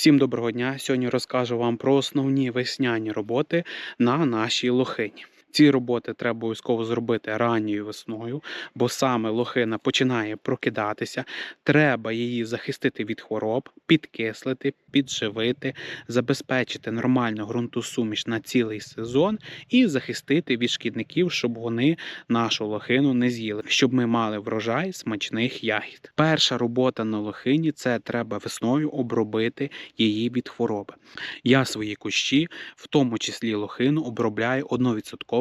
Всім доброго дня! Сьогодні розкажу вам про основні весняні роботи на нашій лохині. Ці роботи треба обов'язково зробити ранньою весною, бо саме лохина починає прокидатися. Треба її захистити від хвороб, підкислити, підживити, забезпечити нормальну ґрунтосуміш на цілий сезон і захистити від шкідників, щоб вони нашу лохину не з'їли, щоб ми мали врожай смачних ягід. Перша робота на лохині це треба весною обробити її від хвороби. Я свої кущі, в тому числі лохину, обробляю 1%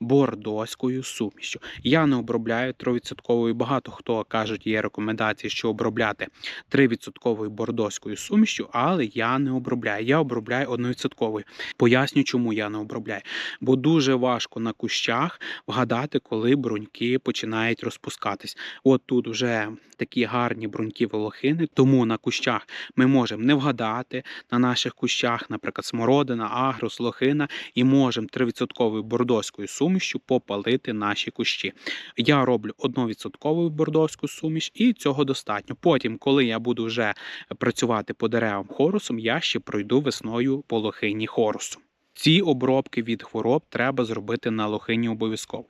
бордоською сумішю. Я не обробляю 3%. Багато хто кажуть, є рекомендації, що обробляти 3% бордоською сумішю, але я не обробляю. Я обробляю 1%. Поясню, чому я не обробляю. Бо дуже важко на кущах вгадати, коли бруньки починають розпускатись. От тут вже такі гарні бруньки волохини, тому на кущах ми можемо не вгадати на наших кущах, наприклад, смородина, агрос, лохина, і можемо 3% бордоською сумішю попалити наші кущі. Я роблю 1% бордоську суміш, і цього достатньо. Потім, коли я буду вже працювати по деревам хорусом, я ще пройду весною по лохині хорусу. Ці обробки від хвороб треба зробити на лохині обов'язково.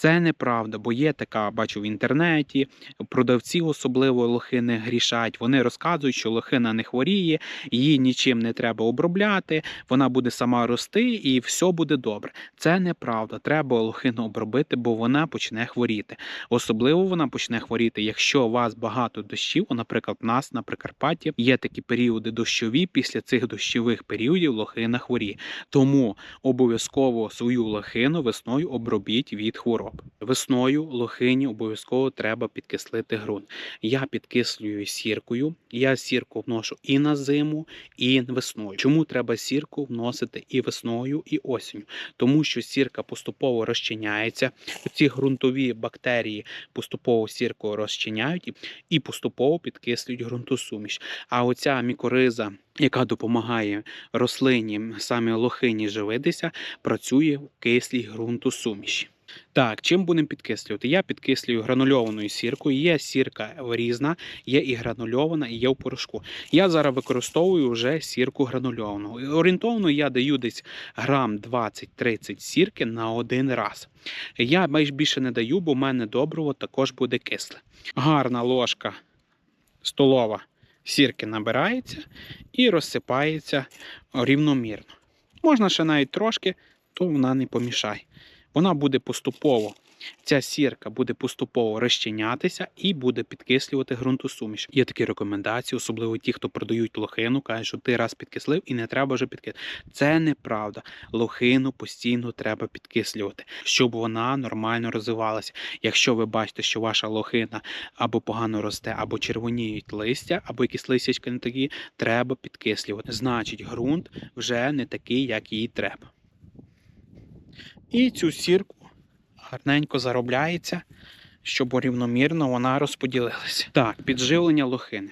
Це неправда, бо є така, бачу в інтернеті, продавці особливо лохини грішать. Вони розказують, що лохина не хворіє, її нічим не треба обробляти, вона буде сама рости і все буде добре. Це неправда. Треба лохину обробити, бо вона почне хворіти. Особливо вона почне хворіти, якщо у вас багато дощів. Наприклад, у нас на Прикарпатті є такі періоди дощові. Після цих дощових періодів лохина хворіє. Тому обов'язково свою лохину весною обробіть від хвороб. Весною лохині обов'язково треба підкислити ґрунт. Я підкислюю сіркою. Я сірку вношу і на зиму, і весною. Чому треба сірку вносити і весною, і осінню? Тому що сірка поступово розчиняється. Ці ґрунтові бактерії поступово сірку розчиняють і поступово підкислюють ґрунтосуміш. А оця мікориза, яка допомагає рослині, саме лохині живитися, працює в кислій ґрунтосуміші. Так, чим будемо підкислювати? Я підкислюю гранульованою сіркою. Є сірка різна, є і гранульована, і є в порошку. Я зараз використовую вже сірку гранульовану. Орієнтовно я даю десь грам 20-30 сірки на один раз. Я майже більше не даю, бо в мене добриво також буде кисле. Гарна ложка столова сірки набирається і розсипається рівномірно. Можна ще навіть трошки, то вона не помішає. Вона буде поступово, ця сірка буде поступово розчинятися і буде підкислювати ґрунтосуміш. Є такі рекомендації, особливо ті, хто продають лохину, кажуть, що ти раз підкислив і не треба вже підкислити. Це неправда. Лохину постійно треба підкислювати, щоб вона нормально розвивалася. Якщо ви бачите, що ваша лохина або погано росте, або червоніють листя, або якісь листячка не такі, треба підкислювати. Значить, ґрунт вже не такий, як їй треба. І цю сірку гарненько заробляється, щоб рівномірно вона розподілилася. Так, підживлення лохини.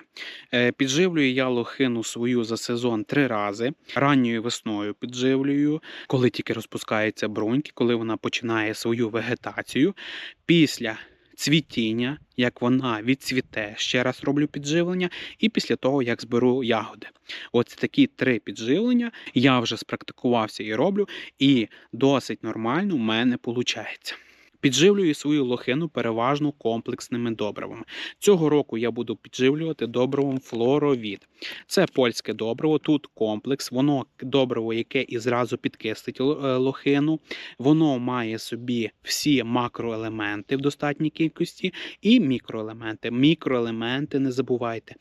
Е, Підживлюю я лохину свою за сезон три рази. Ранньою весною підживлюю, коли тільки розпускаються бруньки, коли вона починає свою вегетацію. Після цвітіння, як вона відцвіте, ще раз роблю підживлення, і після того, як зберу ягоди. Оце такі три підживлення. Я вже спрактикувався і роблю, і досить нормально в мене виходить. Підживлюю свою лохину переважно комплексними добривами. Цього року я буду підживлювати добривом флоровід. Це польське добриво, тут комплекс, воно добриво, яке і зразу підкислить е, лохину. Воно має собі всі макроелементи в достатній кількості і мікроелементи. Мікроелементи не забувайте.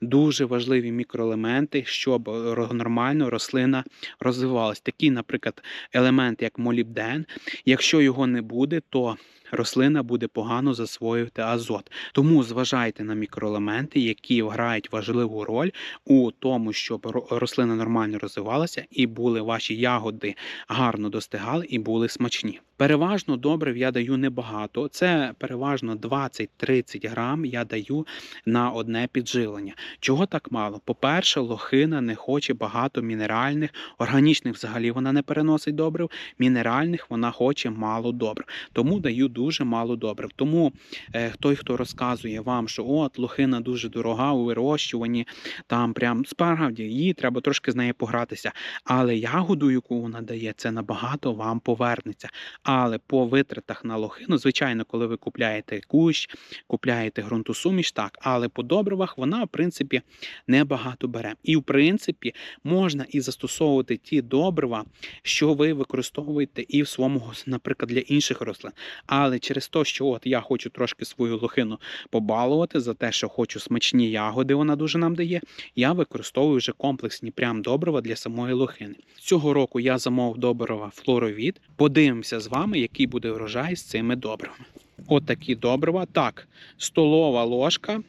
Дуже важливі мікроелементи, щоб е, нормально рослина розвивалась. Такі, наприклад, елемент, як молібден. Якщо його не буде, то på рослина буде погано засвоювати азот. Тому зважайте на мікроелементи, які грають важливу роль у тому, щоб рослина нормально розвивалася і були ваші ягоди гарно достигали і були смачні. Переважно добрив я даю небагато. Це переважно 20-30 грам я даю на одне підживлення. Чого так мало? По-перше, лохина не хоче багато мінеральних, органічних взагалі вона не переносить добрив, мінеральних вона хоче мало добрив. Тому даю дуже мало добрив. Тому е, той, хто розказує вам, що от лохина дуже дорога у вирощуванні, там прям справді її треба трошки з нею погратися. Але ягоду, яку вона дає, це набагато вам повернеться. Але по витратах на лохину, звичайно, коли ви купляєте кущ, купляєте ґрунтосуміш, так, але по добривах вона, в принципі, небагато бере. І в принципі можна і застосовувати ті добрива, що ви використовуєте і в своєму, наприклад, для інших рослин. Але через те, що от я хочу трошки свою лохину побалувати за те, що хочу смачні ягоди, вона дуже нам дає. Я використовую вже комплексні прям добрива для самої лохини. Цього року я замовив добрива флоровід. Подивимося з вами, який буде врожай з цими добривами. От такі добрива. Так, столова ложка.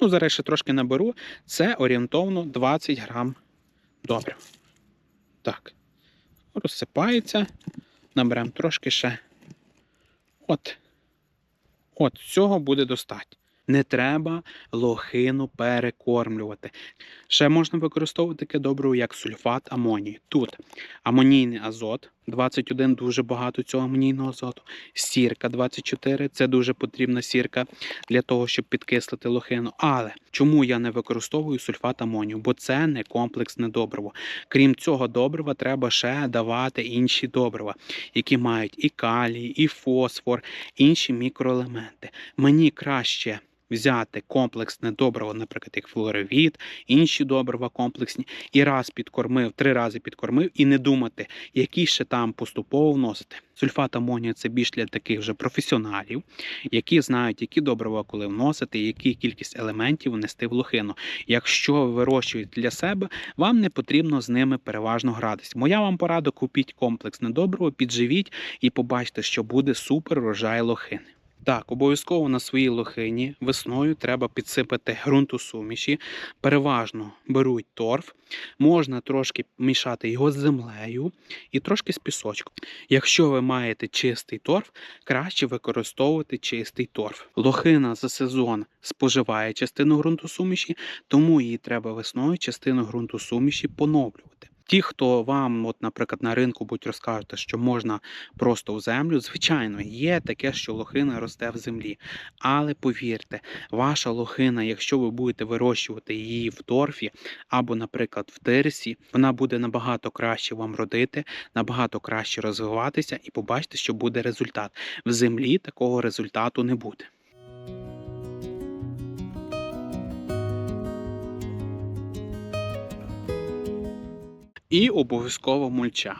Ну, зараз ще трошки наберу. Це орієнтовно 20 грам добрив. Так. Розсипається. Наберемо трошки ще. От. От цього буде достатньо. Не треба лохину перекормлювати. Ще можна використовувати таке добриво, як сульфат амонії. Тут амонійний азот 21, дуже багато цього амонійного азоту. Сірка 24, це дуже потрібна сірка для того, щоб підкислити лохину. Але чому я не використовую сульфат амонію? Бо це не комплексне добриво. Крім цього добрива, треба ще давати інші добрива, які мають і калій, і фосфор, інші мікроелементи. Мені краще. Взяти комплексне добриво, наприклад, як флоровід, інші добрива комплексні, і раз підкормив, три рази підкормив, і не думати, які ще там поступово вносити. Сульфат амонію це більш для таких вже професіоналів, які знають, які добрива коли вносити, які кількість елементів внести в лохину. Якщо ви вирощуєте для себе, вам не потрібно з ними переважно гратись. Моя вам порада: купіть комплексне добриво, підживіть і побачите, що буде супер врожай лохини. Так, обов'язково на своїй лохині весною треба підсипати ґрунтосуміші. Переважно беруть торф, можна трошки мішати його з землею і трошки з пісочком. Якщо ви маєте чистий торф, краще використовувати чистий торф. Лохина за сезон споживає частину ґрунтосуміші, тому її треба весною частину ґрунтосуміші поновлювати. Ті, хто вам, от, наприклад, на ринку будуть розкажете, що можна просто в землю, звичайно, є таке, що лохина росте в землі. Але повірте, ваша лохина, якщо ви будете вирощувати її в торфі або, наприклад, в тирсі, вона буде набагато краще вам родити, набагато краще розвиватися, і побачите, що буде результат. В землі такого результату не буде. І обов'язково мульча.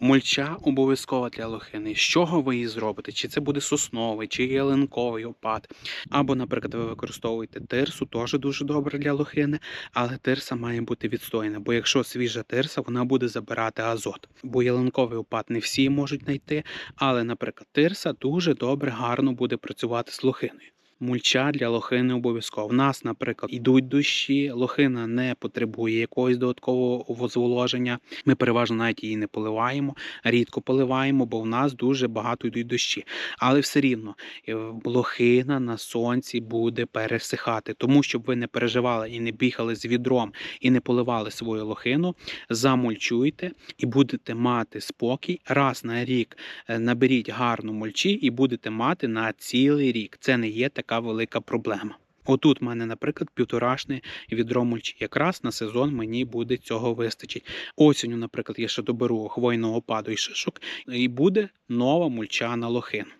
Мульча обов'язкова для лохини. З чого ви її зробите? Чи це буде сосновий, чи ялинковий опад. Або, наприклад, ви використовуєте тирсу, теж дуже добре для лохини, але тирса має бути відстояна, бо якщо свіжа тирса, вона буде забирати азот. Бо ялинковий опад не всі можуть знайти, але, наприклад, тирса дуже добре, гарно буде працювати з лохиною. Мульча для лохини обов'язково. В нас, наприклад, йдуть дощі, лохина не потребує якогось додаткового зволоження. Ми переважно навіть її не поливаємо, рідко поливаємо, бо в нас дуже багато йдуть дощі. Але все рівно е, лохина на сонці буде пересихати. Тому щоб ви не переживали і не бігали з відром і не поливали свою лохину, замульчуйте і будете мати спокій. Раз на рік е, наберіть гарну мульчі і будете мати на цілий рік. Це не є така велика проблема. Отут в мене, наприклад, півторашне відро мульчі. Якраз на сезон мені буде цього вистачить. Осінню, наприклад, я ще доберу хвойного опаду і шишок, і буде нова мульча на лохину.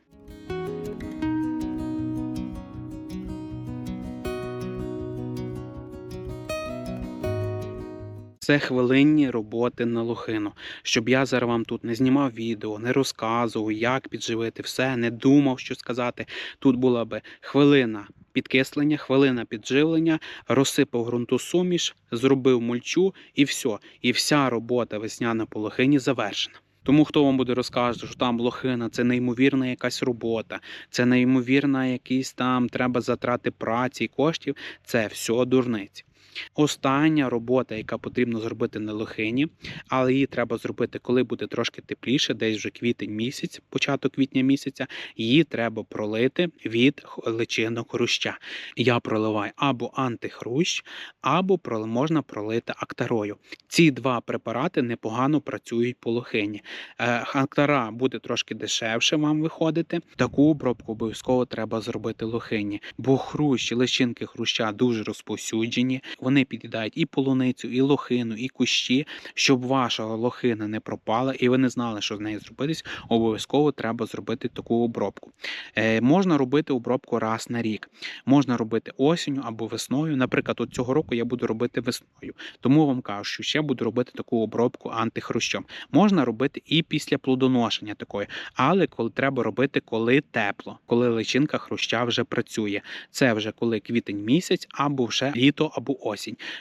Це хвилинні роботи на лохину. Щоб я зараз вам тут не знімав відео, не розказував, як підживити все, не думав, що сказати. Тут була би хвилина підкислення, хвилина підживлення, розсипав ґрунтосуміш, зробив мульчу і все. І вся робота весняна по лохині завершена. Тому хто вам буде розказувати, що там лохина це неймовірна якась робота, це неймовірна якісь там треба затрати праці і коштів. Це все дурниці. Остання робота, яка потрібно зробити на лохині, але її треба зробити, коли буде трошки тепліше, десь вже квітень місяць, початок квітня місяця. Її треба пролити від личинок хруща. Я проливаю або антихрущ, або можна пролити актарою. Ці два препарати непогано працюють по лохині. Е, Актара буде трошки дешевше вам виходити. Таку обробку обов'язково треба зробити лохині, бо хрущ, личинки хруща дуже розповсюджені. Вони під'їдають і полуницю, і лохину, і кущі. Щоб ваша лохина не пропала, і ви не знали, що з нею зробитись, обов'язково треба зробити таку обробку. Е, можна робити обробку раз на рік. Можна робити осінню або весною. Наприклад, от цього року я буду робити весною. Тому вам кажу, що ще буду робити таку обробку антихрущом. Можна робити і після плодоношення такої, але коли треба робити, коли тепло, коли личинка хруща вже працює. Це вже коли квітень місяць, або вже літо, або осінь.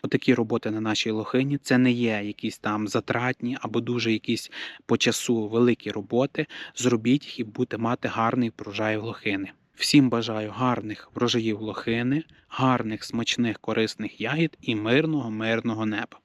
Отакі роботи на нашій лохині це не є якісь там затратні або дуже якісь по часу великі роботи. Зробіть їх і будете мати гарний врожай лохини. Всім бажаю гарних врожаїв лохини, гарних, смачних, корисних ягід і мирного, мирного неба.